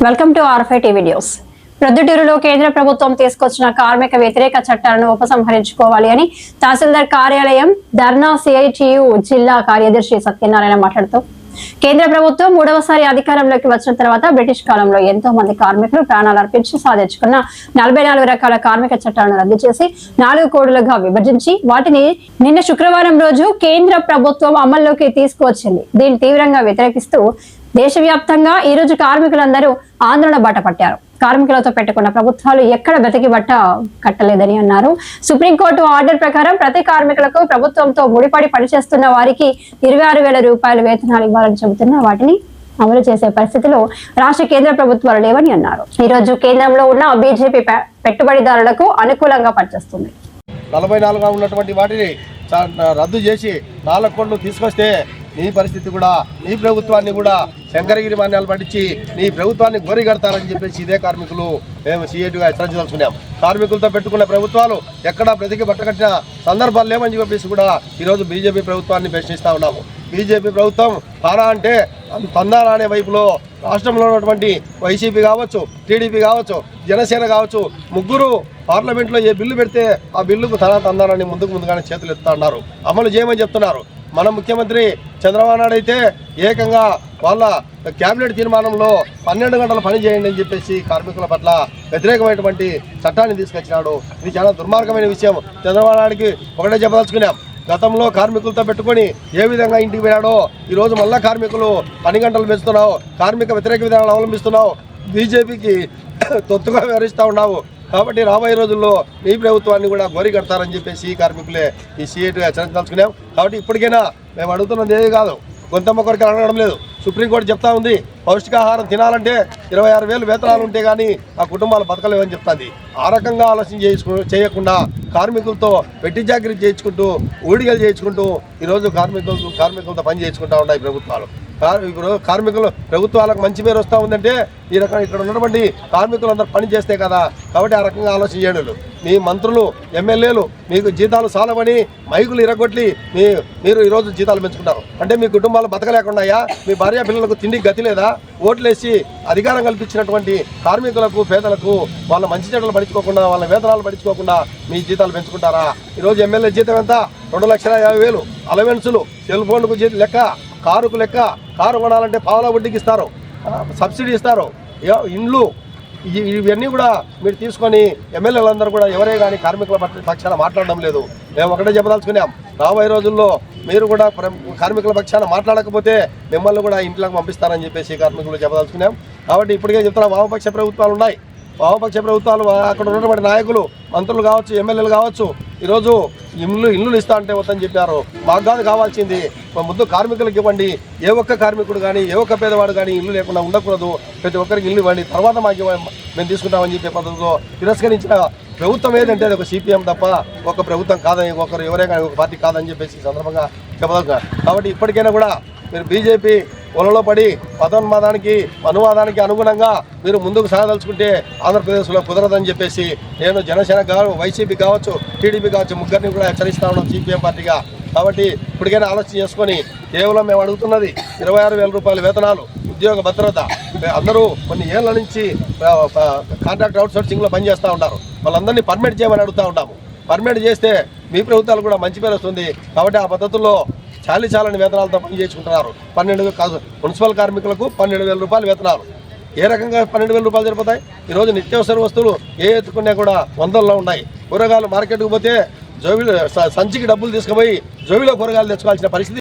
Welcome to ఆర్ఫై TV news ప్రొద్దుటూరులో కేంద్ర ప్రభుత్వం తీసుకొచ్చిన కార్మిక వ్యతిరేక చట్టాలను ఉపసంహరించుకోవాలి అని తహసీల్దార్ కార్యాలయం ధర్నా సిఐటియు జిల్లా కార్యదర్శి సత్యనారాయణ మాట్లాడుతూ కేంద్ర ప్రభుత్వం మూడవసారి అధికారంలోకి వచ్చిన తర్వాత బ్రిటిష్ కాలంలో ఎంతో మంది కార్మికులు ప్రాణాలు అర్పించి సాధించుకున్న నలభై నాలుగు రకాల కార్మిక చట్టాలను రద్దు చేసి నాలుగు కోడులుగా విభజించి వాటిని నిన్న శుక్రవారం రోజు కేంద్ర ప్రభుత్వం అమల్లోకి తీసుకువచ్చింది. దీన్ని తీవ్రంగా వ్యతిరేకిస్తూ దేశవ్యాప్తంగా ఈ రోజు కార్మికులందరూ ఆందోళన బాట పట్టారు. కార్మికులతో పెట్టుకున్న ప్రభుత్వాలు ఎక్కడ బతికి బట్ట కట్టలేదని అన్నారు. సుప్రీంకోర్టు ఆర్డర్ ప్రకారం ప్రతి కార్మికులకు ప్రభుత్వంతో ముడిపడి పనిచేస్తున్న వారికి ఇరవై ఆరు వేల రూపాయల వేతనాలు ఇవ్వాలని చెబుతున్న వాటిని అమలు చేసే పరిస్థితిలో రాష్ట్ర కేంద్ర ప్రభుత్వాలు లేవని అన్నారు. ఈ రోజు కేంద్రంలో ఉన్న బీజేపీ పెట్టుబడిదారులకు అనుకూలంగా పనిచేస్తుంది. నలభై నాలుగుగా ఉన్నటువంటి వాటిని రద్దు చేసి నాలుగు కోట్లు తీసుకొస్తే నీ పరిస్థితి కూడా నీ ప్రభుత్వాన్ని కూడా శంకరగిరి మాన్యాలు పట్టించి నీ ప్రభుత్వాన్ని గోరి కడతారని చెప్పేసి ఇదే కార్మికులు మేము సీఏటీగా హెచ్చరించదలుచుకున్నాం. కార్మికులతో పెట్టుకున్న ప్రభుత్వాలు ఎక్కడా బ్రతికి బట్టకట్టిన సందర్భాలు లేవని చెప్పేసి కూడా ఈరోజు బీజేపీ ప్రభుత్వాన్ని ప్రశ్నిస్తూ ఉన్నాము. బీజేపీ ప్రభుత్వం పారా అంటే తందారా అనే వైపులో రాష్ట్రంలో ఉన్నటువంటి వైసీపీ కావచ్చు టీడీపీ కావచ్చు జనసేన కావచ్చు ముగ్గురు పార్లమెంట్లో ఏ బిల్లు పెడితే ఆ బిల్లుకు తన తందారాన్ని ముందుకు ముందుగానే చేతులు ఎత్తుతా ఉన్నారు. అమలు చేయమని చెప్తున్నారు. మన ముఖ్యమంత్రి చంద్రబాబు నాయుడు అయితే ఏకంగా వాళ్ళ కేబినెట్ తీర్మానంలో పన్నెండు గంటల పని చేయండి అని చెప్పేసి కార్మికుల పట్ల వ్యతిరేకమైనటువంటి చట్టాన్ని తీసుకొచ్చినాడు. ఇది చాలా దుర్మార్గమైన విషయం. చంద్రబాబు నాయుడికి ఒకటే చెప్పదలుచుకున్నాం. గతంలో కార్మికులతో పెట్టుకొని ఏ విధంగా ఇంటికి పోయాడో ఈరోజు మళ్ళా కార్మికులు పని గంటలు పెంచుతున్నావు కార్మిక వ్యతిరేక విధానాలు అవలంబిస్తున్నావు. బీజేపీకి తొత్తుగా వివరిస్తూ ఉన్నావు. కాబట్టి రాబోయే రోజుల్లో ఈ ప్రభుత్వాన్ని కూడా గోరి కడతారని చెప్పేసి ఈ కార్మికులే ఈ సీఏటీ హెచ్చరించదలుచుకున్నాం కాబట్టి ఇప్పటికైనా మేము అడుగుతున్నది ఏది కాదు గొంతమ్మ కొరికి అడగడం లేదు. సుప్రీంకోర్టు చెప్తా ఉంది పౌష్టికాహారం తినాలంటే ఇరవై ఆరు వేలు వేతనాలు ఉంటే కానీ ఆ కుటుంబాలు బతకలేవని చెప్తుంది. ఆ రకంగా ఆలోచన చేసుకు చేయకుండా కార్మికులతో వెట్టి జాగ్రత్త చేయించుకుంటూ ఊడిగలు చేయించుకుంటూ ఈరోజు కార్మికులతో కార్మికులతో పని చేయించుకుంటా ఉన్నాయి ప్రభుత్వాలు. ఇప్పుడు కార్మికులు ప్రభుత్వాలకు మంచి పేరు వస్తూ ఉందంటే ఈ రకంగా ఇక్కడ ఉన్నటువంటి కార్మికులు అందరూ పని చేస్తే కదా. కాబట్టి ఆ రకంగా ఆలోచన చేయండి మీ మంత్రులు ఎమ్మెల్యేలు మీకు జీతాలు సాలవని మైకులు ఇరగొట్టి మీ మీరు ఈరోజు జీతాలు పెంచుకుంటారు. అంటే మీ కుటుంబాలు బతకలేకున్నాయా మీ భార్య పిల్లలకు తిండి గతి లేదా? ఓట్లేసి అధికారం కల్పించినటువంటి కార్మికులకు పేదలకు వాళ్ళ మంచి చెడ్డలు పడుచుకోకుండా వాళ్ళ వేతనాలు పడుచుకోకుండా మీ జీతాలు పెంచుకుంటారా? ఈరోజు ఎమ్మెల్యే జీతం ఎంత? రెండు లక్షల యాభై వేలు. అలవెన్సులు సెల్ ఫోన్కు జీతం లెక్క. కారుకు లెక్క కారు కొనాలంటే పావుల వడ్డీకి ఇస్తారు. సబ్సిడీ ఇస్తారు. ఇండ్లు ఇవన్నీ కూడా మీరు తీసుకొని ఎమ్మెల్యేలందరూ కూడా ఎవరే కానీ కార్మికుల పక్షాన మాట్లాడడం లేదు. మేము ఒకటే చెప్పదలుచుకున్నాం. రాబోయే రోజుల్లో మీరు కూడా కార్మికుల పక్షాన మాట్లాడకపోతే మిమ్మల్ని కూడా ఇంట్లోకి పంపిస్తారని చెప్పేసి కార్మికులు చెప్పదలుచుకున్నాం. కాబట్టి ఇప్పటికే చెప్తున్నా వామపక్ష ప్రభుత్వాలు ఉన్నాయి. వామపక్ష ప్రభుత్వాలు అక్కడ ఉన్నటువంటి నాయకులు మంత్రులు కావచ్చు ఎమ్మెల్యేలు కావచ్చు ఈరోజు ఇల్లు ఇండ్లు ఇస్తా అంటే వద్దని చెప్పారు. మాకు కాదు కావాల్సింది. మా ముందు కార్మికులకు ఇవ్వండి. ఏ ఒక్క కార్మికుడు కానీ ఏ ఒక్క పేదవాడు కానీ ఇల్లు లేకుండా ఉండకూడదు. ప్రతి ఒక్కరికి ఇల్లు ఇవ్వండి. తర్వాత మాకు మేము తీసుకుంటామని చెప్పే పద్ధతిలో తిరస్కరించిన ప్రభుత్వం ఏదంటే అది ఒక సిపిఎం తప్ప ఒక ప్రభుత్వం కాదని ఒకరు ఎవరే కానీ ఒక పార్టీ కాదని చెప్పేసి సందర్భంగా చెప్పదలుచుకున్నా కాబట్టి ఇప్పటికైనా కూడా మీరు బీజేపీ పొలంలో పడి పదోన్మాదానికి అనువాదానికి అనుగుణంగా మీరు ముందుకు సాగదలుచుకుంటే ఆంధ్రప్రదేశ్లో కుదరదని చెప్పేసి నేను జనసేన కావచ్చు వైసీపీ కావచ్చు టీడీపీ కావచ్చు ముగ్గురిని కూడా హెచ్చరిస్తా ఉన్నాం సిపిఎం పార్టీగా. కాబట్టి ఇప్పటికైనా ఆలోచన చేసుకొని కేవలం మేము అడుగుతున్నది ఇరవై ఆరు వేల రూపాయల వేతనాలు ఉద్యోగ భద్రత. అందరూ కొన్ని ఏళ్ళ నుంచి కాంట్రాక్ట్ అవుట్సోర్సింగ్లో పనిచేస్తూ ఉంటారు వాళ్ళందరినీ పర్మిట్ చేయమని అడుగుతూ ఉంటాము పర్మిట్ చేస్తే మీ ప్రభుత్వాలు కూడా మంచి పేరు వస్తుంది. కాబట్టి ఆ పద్ధతుల్లో చాలి చాలని వేతనాలతో పని చేసుకుంటున్నారు పన్నెండు కాదు మున్సిపల్ కార్మికులకు పన్నెండు వేల రూపాయలు వేతనాలు. ఏ రకంగా పన్నెండు వేల రూపాయలు సరిపోతాయి? ఈరోజు నిత్యావసర వస్తువులు ఏ ఎత్తుకున్నా కూడా వందల్లో ఉన్నాయి. కూరగాయలు మార్కెట్కు పోతే జోబిలో సంచికి డబ్బులు తీసుకుపోయి జోబిలో కూరగాయలు తెచ్చుకోవాల్సిన పరిస్థితి